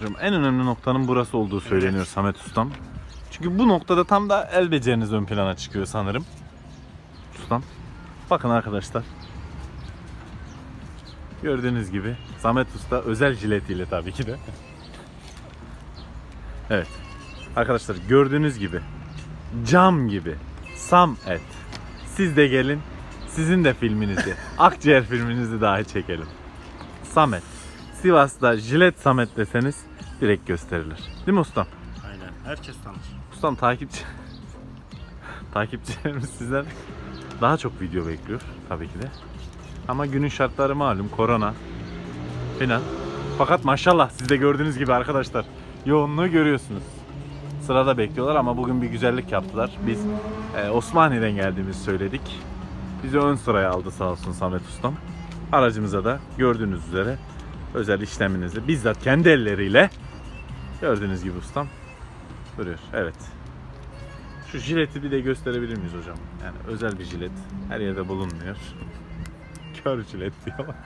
Hocam en önemli noktanın burası olduğu söyleniyor Samet Ustam. Çünkü bu noktada tam da el beceriniz ön plana çıkıyor sanırım. Ustam. Bakın arkadaşlar. Gördüğünüz gibi Samet Usta özel jiletiyle tabii ki de. Evet. Arkadaşlar gördüğünüz gibi cam gibi sam et. Siz de gelin sizin de filminizi, akciğer filminizi dahi çekelim. Samet. Sivas'ta jilet Samet deseniz direkt gösterilir. Değil mi ustam? Aynen. Herkes tanır. Ustam takipçi takipçilerimiz sizden daha çok video bekliyor tabii ki de. Ama günün şartları malum korona filan. Fakat maşallah siz de gördüğünüz gibi arkadaşlar yoğunluğu görüyorsunuz. Sırada bekliyorlar ama bugün bir güzellik yaptılar. Biz e, Osmaniye'den geldiğimizi söyledik. Bizi ön sıraya aldı sağ olsun Samet Ustam. Aracımıza da gördüğünüz üzere özel işleminizi bizzat kendi elleriyle gördüğünüz gibi ustam Duruyor. Evet. Şu jileti bir de gösterebilir miyiz hocam? Yani özel bir jilet. Her yerde bulunmuyor. Kör jilet diyorlar.